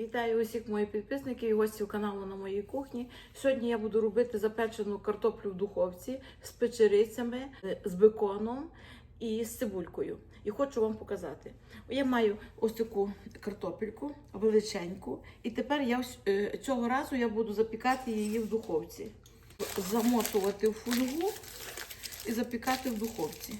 Вітаю усіх моїх підписників і гостів каналу на моїй кухні. Сьогодні я буду робити запечену картоплю в духовці з печерицями, з беконом і з цибулькою. І хочу вам показати. Я маю ось таку картопельку величеньку, і тепер я е, цього разу я буду запікати її в духовці, замотувати в фольгу і запікати в духовці.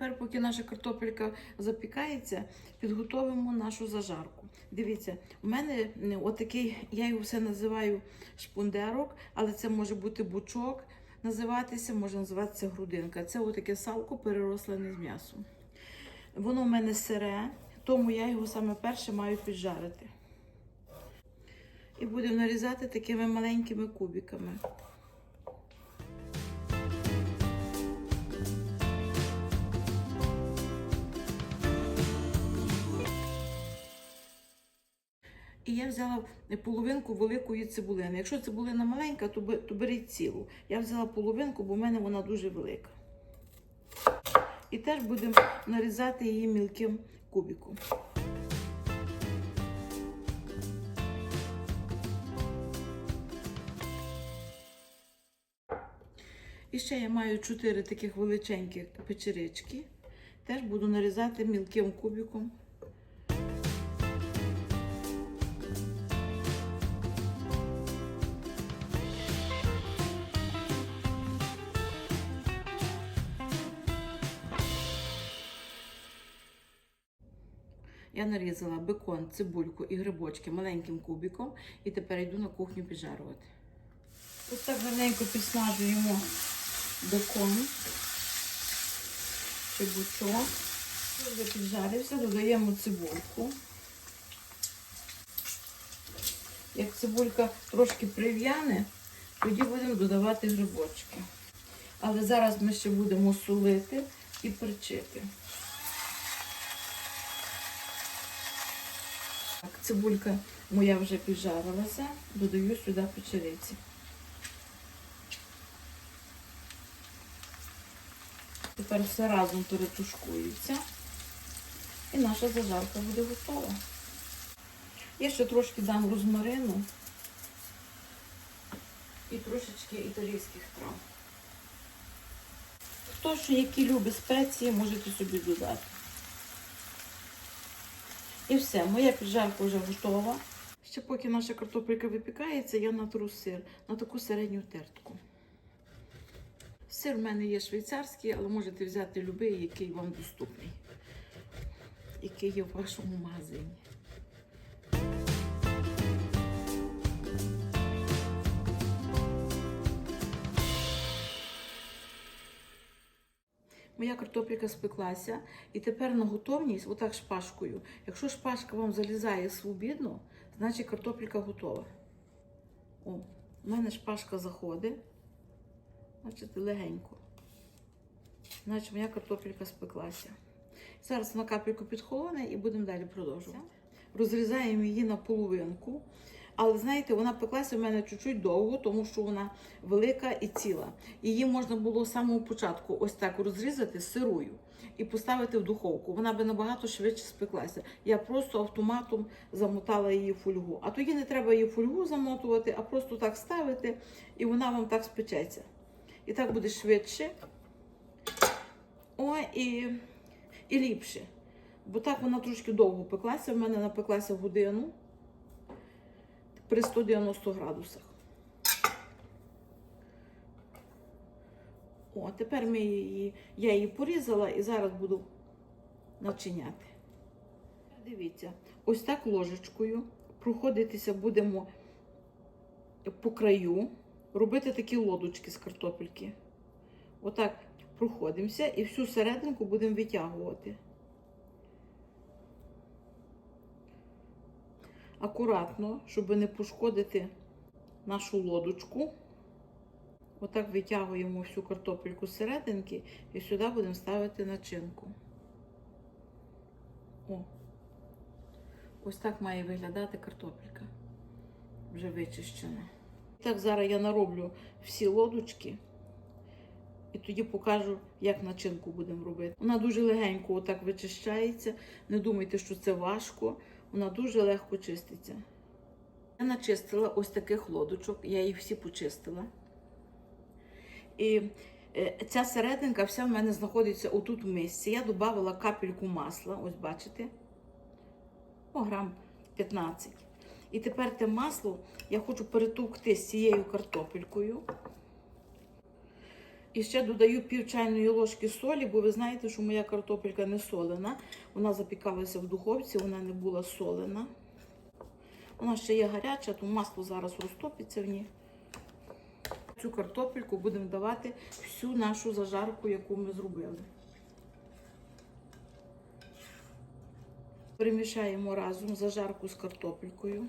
Тепер, поки наша картопелька запікається, підготовимо нашу зажарку. Дивіться, у мене е, отакий, я його все називаю шпундерок, але це може бути бучок називатися, може називатися грудинка. Це отаке салко перерослене з м'ясом. Воно в мене сире, тому я його саме перше маю піджарити. І будемо нарізати такими маленькими кубиками. І я взяла половинку великої цибулини. Якщо цибулина маленька, то беріть цілу. Я взяла половинку, бо в мене вона дуже велика. І теж будемо нарізати її мілким кубиком. І ще я маю 4 таких величеньких печерички. Теж буду нарізати мілким кубиком. Я нарізала бекон, цибульку і грибочки маленьким кубиком і тепер йду на кухню піджарувати. Ось так гарненько підсмажуємо бекон, чебучок. Вже піджарився, додаємо цибульку. Як цибулька трошки прив'яне, тоді будемо додавати грибочки. Але зараз ми ще будемо солити і перчити. Цибулька моя вже піджарилася, додаю сюди печериці. Тепер все разом перетушкується. І наша зажарка буде готова. Я ще трошки дам розмарину і трошечки італійських трав. Хто ж які любить спеції, можете собі додати. І все, моя піджарка вже готова. Ще поки наша картопелька випікається, я натру сир на таку середню тертку. Сир в мене є швейцарський, але можете взяти будь-який, який вам доступний, який є в вашому магазині. Моя картопелька спеклася, і тепер на готовність, отак шпажкою. Якщо шпажка вам залізає свобідно, значить картопелька готова. О, у мене шпажка заходить. Значить, легенько. Значить, моя картопелька спеклася. Зараз на капельку підхолоне і будемо далі продовжувати. Розрізаємо її на половинку. Але знаєте, вона пеклася в мене чуть-чуть довго, тому що вона велика і ціла. Її можна було з самого початку ось так розрізати сирою і поставити в духовку. Вона би набагато швидше спеклася. Я просто автоматом замотала її фольгу. А тоді не треба її фольгу замотувати, а просто так ставити, і вона вам так спечеться. І так буде швидше. О, і, і ліпше. Бо так вона трошки довго пеклася. В мене напеклася годину при 190 градусах. О, тепер ми її, я її порізала і зараз буду начиняти. Дивіться, ось так ложечкою проходитися будемо по краю, робити такі лодочки з картопельки. Отак проходимося і всю серединку будемо витягувати. Акуратно, щоб не пошкодити нашу лодочку. Отак витягуємо всю картопельку з серединки і сюди будемо ставити начинку. О, ось так має виглядати картопелька. Вже вичищена. Так, зараз я нароблю всі лодочки І тоді покажу, як начинку будемо робити. Вона дуже легенько отак вичищається. Не думайте, що це важко. Вона дуже легко чиститься. Я начистила ось таких лодочок, я їх всі почистила. І е, ця серединка вся в мене знаходиться отут в мисці. Я додавала капельку масла, ось бачите, о, грам 15. І тепер те масло я хочу перетовкти з цією картопелькою. І ще додаю пів чайної ложки солі, бо ви знаєте, що моя картопелька не солена. Вона запікалася в духовці, вона не була солена. Вона ще є гаряча, то масло зараз розтопиться в ній. Цю картопельку будемо давати всю нашу зажарку, яку ми зробили. Перемішаємо разом зажарку з картопелькою.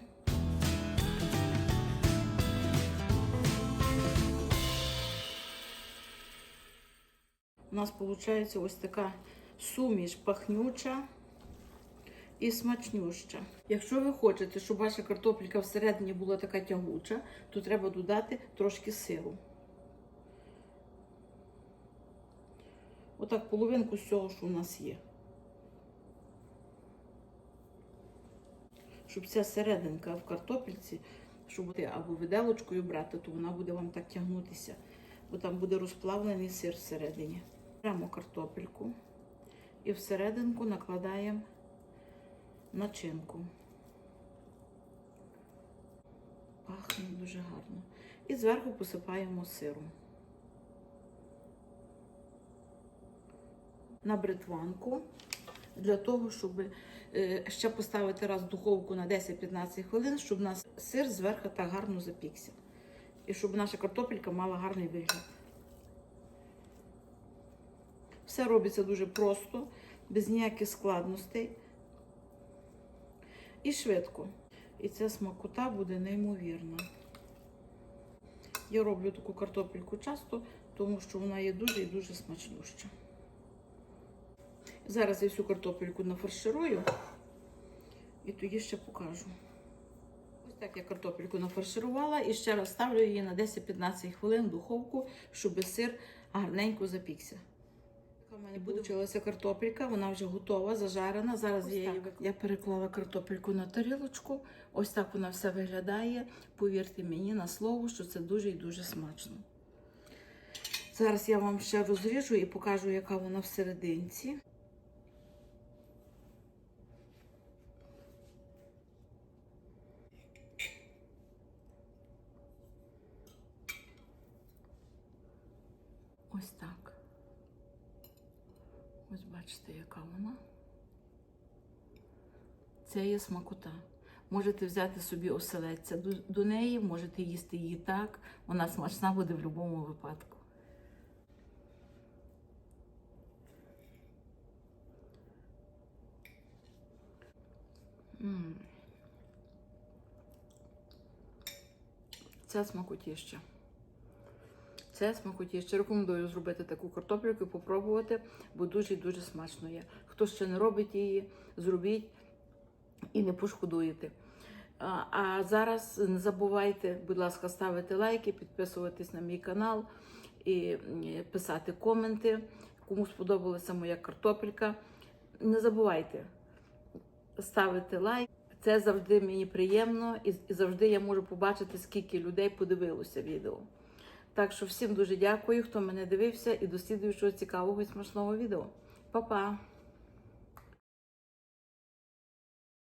У нас виходить ось така суміш пахнюча і смачнюща. Якщо ви хочете, щоб ваша картопелька всередині була така тягуча, то треба додати трошки сиру. Отак половинку з цього, що у нас є. Щоб ця серединка в картопельці, щоб ти або виделочкою брати, то вона буде вам так тягнутися, бо там буде розплавлений сир всередині. Беремо картопельку і всерединку накладаємо начинку. Пахне дуже гарно. І зверху посипаємо сиром. На бритванку для того, щоб е, ще поставити раз духовку на 10-15 хвилин, щоб у нас сир зверху так гарно запікся. І щоб наша картопелька мала гарний вигляд. Все робиться дуже просто, без ніяких складностей і швидко. І ця смакота буде неймовірна. Я роблю таку картопельку часто, тому що вона є дуже і дуже смачнюща. Зараз я всю картопельку нафарширую і тоді ще покажу. Ось так я картопельку нафарширувала і ще раз ставлю її на 10-15 хвилин в духовку, щоб сир гарненько запікся. Така в мене вийшла картопелька, вона вже готова, зажарена. Зараз я її я переклала картопельку на тарілочку. Ось так вона все виглядає. Повірте мені на слово, що це дуже і дуже смачно. Зараз я вам ще розріжу і покажу, яка вона всерединці. Ось так. Ось бачите, яка вона. Це є смакота. Можете взяти собі оселедця до, неї, можете їсти її так. Вона смачна буде в будь-якому випадку. М. Це. Це смакотіще. Рекомендую зробити таку картопельку і попробувати, бо дуже і дуже смачно є. Хто ще не робить її, зробіть і не пошкодуєте. А, зараз не забувайте, будь ласка, ставити лайки, підписуватись на мій канал і писати коменти, кому сподобалася моя картопелька. Не забувайте ставити лайк. Це завжди мені приємно і завжди я можу побачити, скільки людей подивилося відео. Так що всім дуже дякую, хто мене дивився, і до цікавого і смачного відео. Па-па!